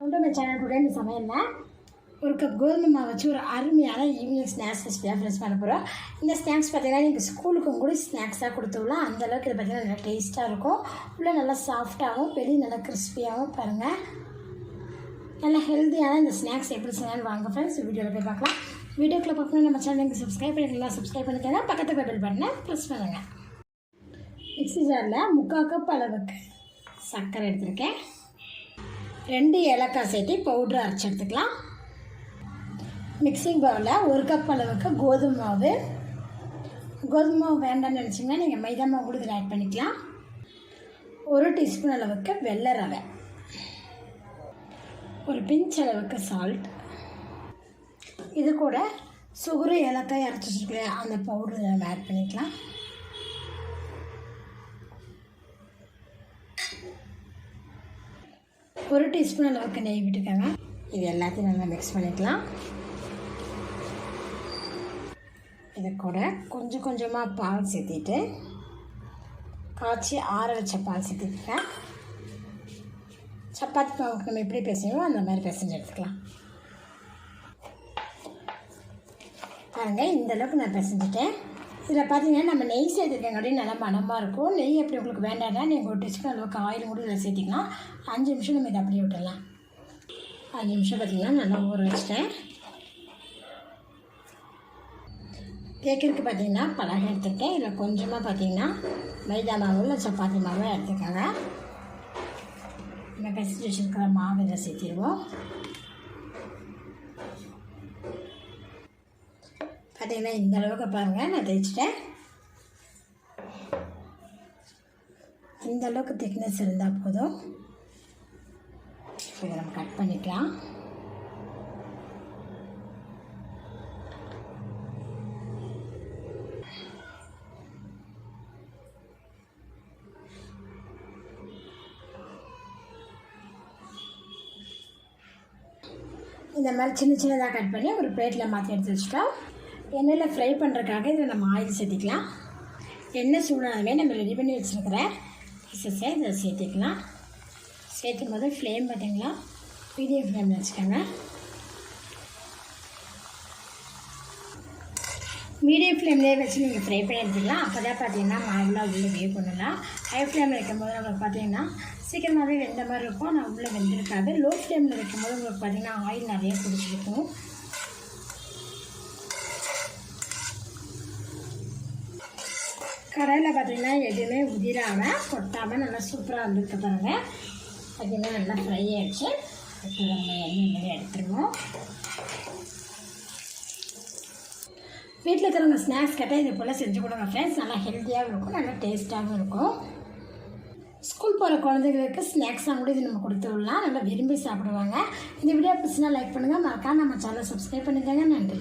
நம்ம சேனல் கூட இந்த சமையலில் ஒரு கப் கோதுமை மாவு வச்சு ஒரு அருமையான ஈவினிங் ஸ்நாக்ஸ் ரெசிபியாக ஃப்ரெண்ட்ஸ் பண்ண போகிறோம் இந்த ஸ்நாக்ஸ் பார்த்தீங்கன்னா நீங்கள் ஸ்கூலுக்கும் கூட ஸ்நாக்ஸாக கொடுத்து விடலாம். அந்தளவுக்கு இது பார்த்தீங்கன்னா நல்லா டேஸ்ட்டாக இருக்கும். உள்ளே நல்லா சாஃப்டாகவும் வெளியே நல்லா கிறிஸ்பியாகவும் பாருங்கள் நல்லா ஹெல்த்தியான இந்த ஸ்நாக்ஸ் எப்படி செய்யலாம்னு வாங்க ஃப்ரெண்ட்ஸ் வீடியோவில் போய் பார்க்கலாம். வீடியோக்குள்ளே பார்க்கணும் நம்ம சேனலுக்கு சப்ஸ்கிரைப் பண்ணிக்கலாம் சப்ஸ்கிரைப் பண்ணிக்கோங்க. பக்கத்து பெல் பண்ண ப்ரெஸ் பண்ணுங்கள் மிக்ஸி ஜாரில் முக்கால் கப் அளவுக்கு சர்க்கரை எடுத்திருக்கேன். ரெண்டு ஏலக்காய் சேர்த்து பவுட்ரு அரைச்சி எடுத்துக்கலாம். மிக்சிங் பவுலில் ஒரு கப் அளவுக்கு கோதுமை மாவு. கோதுமை மாவு வேண்டாம்னு நினச்சிங்கன்னா நீங்கள் மைதா மாவு கூட இதில் ஆட் பண்ணிக்கலாம். ஒரு டீஸ்பூன் அளவுக்கு வெள்ளை ரவை. ஒரு பிஞ்ச் அளவுக்கு சால்ட் இது கூட சுகரு ஏலக்காய் அரைச்சி வச்சுருக்கேன் அந்த பவுடர் நம்ம ஆட் பண்ணிக்கலாம். ஒரு டீஸ்பூன் அளவுக்கு நெய் விட்டுக்கோங்க. இது எல்லாத்தையும் நல்லா மிக்ஸ் பண்ணிக்கலாம். இது கூட கொஞ்சம் கொஞ்சமாக பால் சேர்த்திட்டு காய்ச்சி ஆற வச்ச பால் சேர்த்திருக்கேன். சப்பாத்தி மாவுக்கு நம்ம எப்படி பேசுவோம் அந்த மாதிரி பிசைஞ்சு எடுத்துக்கலாம். பாருங்கள் இந்த அளவுக்கு நான் பிசைஞ்சிட்டேன். இதில் பார்த்தீங்கன்னா நம்ம நெய் சேர்த்துருக்கங்காட்டி நல்லா மனமாக இருக்கும். நெய் எப்படி உங்களுக்கு வேண்டாம்னா நீங்கள் ஒரு டிஸ்கன் அளவுக்கு ஆயில் கூட இதில் சேர்த்திக்கலாம் அஞ்சு நிமிஷம் நம்ம இதை அப்படியே விட்டுடலாம். அஞ்சு நிமிஷம் பார்த்தீங்கன்னா நல்லா ஊற வச்சிட்டேன். கேட்குறதுக்கு பார்த்தீங்கன்னா பலகை எடுத்துக்கிட்டேன் இதில் கொஞ்சமாக பார்த்தீங்கன்னா மைதா மாவு இல்லை சப்பாத்தி மாவு எடுத்துக்காங்க. நம்ம பெசஞ்சு வச்சுருக்கிற மாவு இதை சேர்த்திடுவோம். பார்த்தீங்கன்னா இந்த அளவுக்கு பாருங்கள் நான் தைச்சிட்டேன் இந்த அளவுக்கு திக்னஸ் இருந்தால் போதும். இதை நம்ம கட் பண்ணிக்கலாம். இந்த மாதிரி சின்ன சின்னதாக கட் பண்ணி ஒரு பிளேட்டில் மாற்றி எடுத்து வச்சுட்டோம். எண்ணெயில் ஃப்ரை பண்ணுறதுக்காக இதில் நம்ம ஆயில் சேர்த்திக்கலாம். எண்ணெய் சூடாகவே நம்ம ரெடி பண்ணி வச்சுருக்கிற பீசஸை இதில் சேர்த்திக்கலாம். சேர்த்தும் போது ஃப்ளேம் பார்த்தீங்களா மீடியம் ஃப்ளேமில் வச்சுக்கோங்க. மீடியம் ஃப்ளேம்லேயே வச்சு நீங்கள் ஃப்ரை பண்ணி எடுத்துக்கலாம். அப்போ தான் பார்த்தீங்கன்னா மாவுலாம் உள்ளே வே பண்ணலாம் ஹை ஃப்ளேமில் வைக்கும்போது நம்மளுக்கு பார்த்தீங்கன்னா சீக்கிரமாகவே வெந்த மாதிரி இருக்கும். ஆனால் உள்ளே வெந்திருக்காது. லோ ஃப்ளேமில் வைக்கும்போது உங்களுக்கு பார்த்தீங்கன்னா ஆயில் நிறைய பிடிச்சிருக்கும் கடையில் பார்த்திங்கன்னா எதுவுமே உதிராமல் கொட்டாமல் நல்லா சூப்பராக வந்துருக்கு பாருங்கள் பார்த்தீங்கன்னா நல்லா ஃப்ரை ஆகிடுச்சு இப்போ நம்ம எண்ணெய் எடுத்துருவோம்? வீட்டில் இருக்கிறவங்க ஸ்நாக்ஸ் கேட்டால் இது போல் செஞ்சு கொடுங்க ஃப்ரெண்ட்ஸ் நல்லா ஹெல்த்தியாகவும் இருக்கும் நல்லா டேஸ்ட்டாகவும் இருக்கும். ஸ்கூல் போகிற குழந்தைங்களுக்கு ஸ்நாக்ஸாக கூட இது நம்ம கொடுத்து விடலாம். நல்லா விரும்பி சாப்பிடுவாங்க. இந்த வீடியோ பிடிச்சினா லைக் பண்ணுங்கள் மறக்காம நம்ம சேனலை சப்ஸ்கிரைப் பண்ணிக்கோங்க. நன்றி.